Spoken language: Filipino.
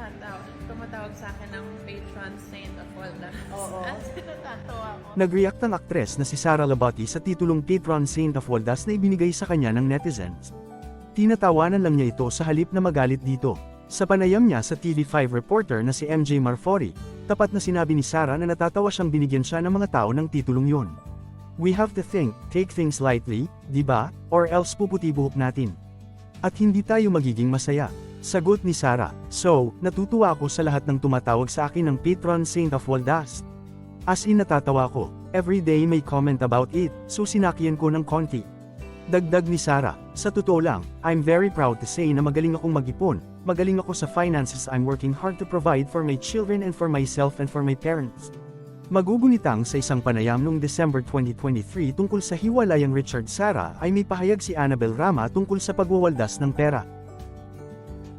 tumatawag, tumatawag sa akin ng patron saint of all the Oo. At natatawa ako. Nag-react ang aktres na si Sara Labati sa titulong Patron Saint of Waldas na ibinigay sa kanya ng netizens. Tinatawanan lang niya ito sa halip na magalit dito. Sa panayam niya sa TV5 reporter na si MJ Marfori, tapat na sinabi ni Sara na natatawa siyang binigyan siya ng mga tao ng titulong yun. We have to think, take things lightly, di ba? Or else puputi buhok natin. At hindi tayo magiging masaya. Sagot ni Sara, So, natutuwa ako sa lahat ng tumatawag sa akin ng Patron Saint of Waldas. As in natatawa ko, every day may comment about it, so sinakyan ko ng konti. Dagdag ni Sara, sa totoo lang, I'm very proud to say na magaling akong mag-ipon, magaling ako sa finances I'm working hard to provide for my children and for myself and for my parents. Magugunitang sa isang panayam noong December 2023 tungkol sa hiwalayang Richard Sara ay may pahayag si Annabel Rama tungkol sa pagwawaldas ng pera.